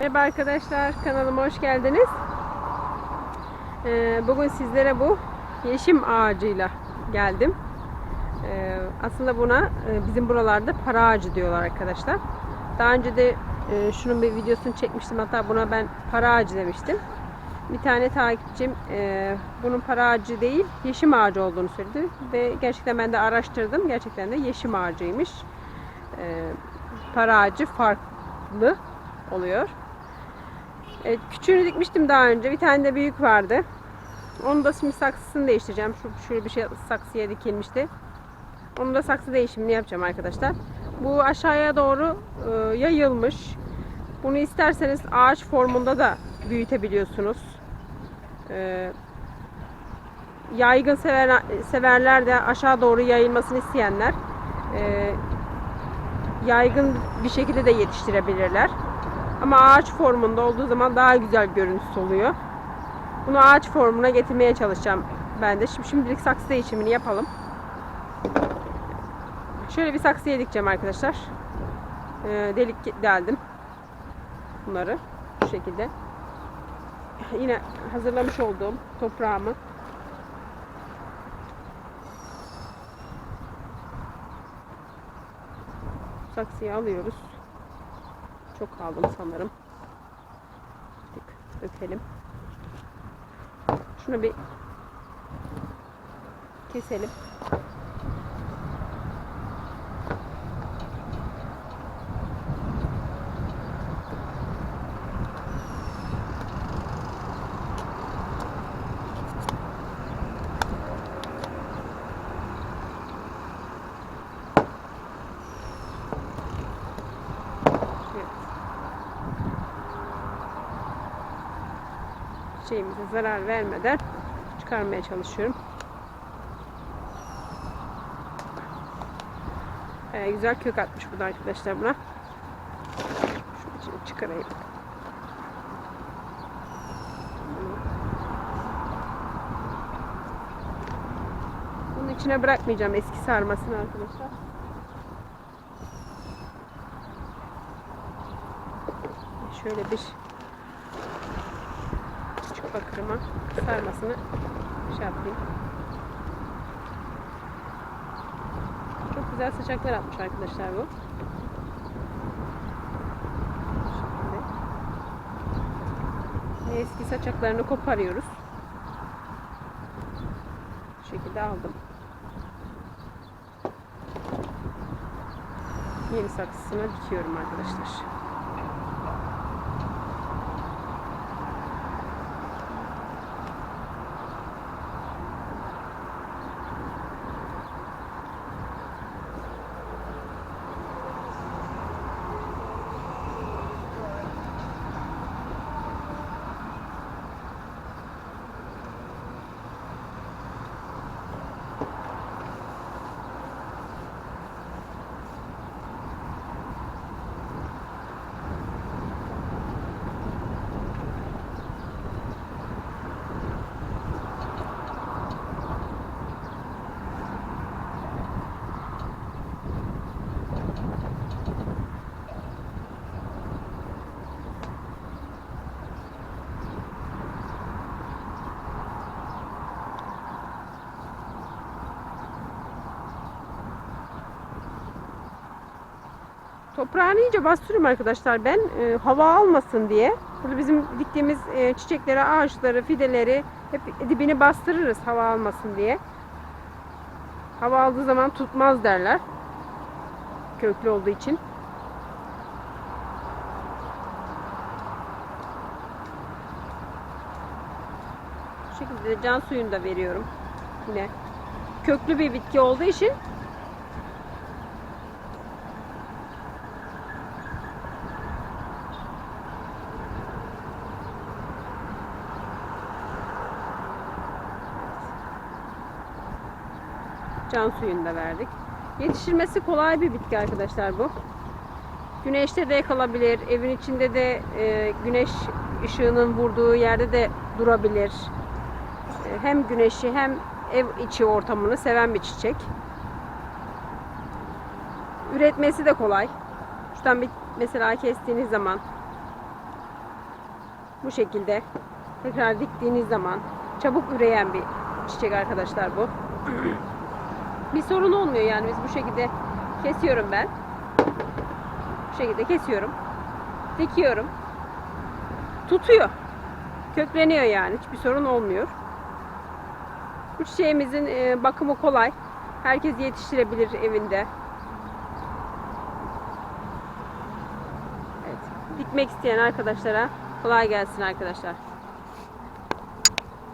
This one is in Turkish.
Merhaba arkadaşlar kanalıma hoş geldiniz. Ee, bugün sizlere bu yeşim ağacıyla geldim. Ee, aslında buna e, bizim buralarda para ağacı diyorlar arkadaşlar. Daha önce de e, şunun bir videosunu çekmiştim hatta buna ben para ağacı demiştim. Bir tane takipçim e, bunun para ağacı değil yeşim ağacı olduğunu söyledi ve gerçekten ben de araştırdım. Gerçekten de yeşim ağacıymış. E, para ağacı farklı oluyor. Evet, küçüğünü dikmiştim daha önce. Bir tane de büyük vardı. Onu da şimdi saksısını değiştireceğim. Şu şöyle bir şey saksıya dikilmişti. Onu da saksı değişimini yapacağım arkadaşlar. Bu aşağıya doğru e, yayılmış. Bunu isterseniz ağaç formunda da büyütebiliyorsunuz. E, yaygın sever, severler de aşağı doğru yayılmasını isteyenler e, yaygın bir şekilde de yetiştirebilirler. Ama ağaç formunda olduğu zaman daha güzel görüntüsü oluyor. Bunu ağaç formuna getirmeye çalışacağım ben de. Şimdi şimdilik saksı değişimini yapalım. Şöyle bir saksıya dikeceğim arkadaşlar. Ee, delik deldim. Bunları bu şekilde. Yine hazırlamış olduğum toprağımı saksıya alıyoruz. Çok aldım sanırım. Dökelim. Şunu bir keselim. Evet. Şeyimize zarar vermeden çıkarmaya çalışıyorum. Ee, güzel kök atmış bu da arkadaşlar buna. Şunu içine çıkarayım. Bunun içine bırakmayacağım eski sarmasını arkadaşlar. Şöyle bir bakırıma sarmasını şey yapayım. Çok güzel saçaklar atmış arkadaşlar bu. Şimdi eski saçaklarını koparıyoruz. Bu şekilde aldım. Yeni saksısına dikiyorum arkadaşlar. Toprağını iyice bastırıyorum arkadaşlar ben e, hava almasın diye. Burada bizim diktiğimiz e, çiçekleri, ağaçları, fideleri hep dibini bastırırız hava almasın diye. Hava aldığı zaman tutmaz derler. Köklü olduğu için. Bu şekilde can suyunu da veriyorum. Yine köklü bir bitki olduğu için can suyunu da verdik. Yetiştirmesi kolay bir bitki arkadaşlar bu. Güneşte de kalabilir. Evin içinde de e, güneş ışığının vurduğu yerde de durabilir. E, hem güneşi hem ev içi ortamını seven bir çiçek. Üretmesi de kolay. Şuradan bir mesela kestiğiniz zaman Bu şekilde tekrar diktiğiniz zaman çabuk üreyen bir çiçek arkadaşlar bu. bir sorun olmuyor yani biz bu şekilde kesiyorum ben. Bu şekilde kesiyorum. Dikiyorum. Tutuyor. Kökleniyor yani. Hiçbir sorun olmuyor. Bu çiçeğimizin e, bakımı kolay. Herkes yetiştirebilir evinde. Evet. Dikmek isteyen arkadaşlara kolay gelsin arkadaşlar.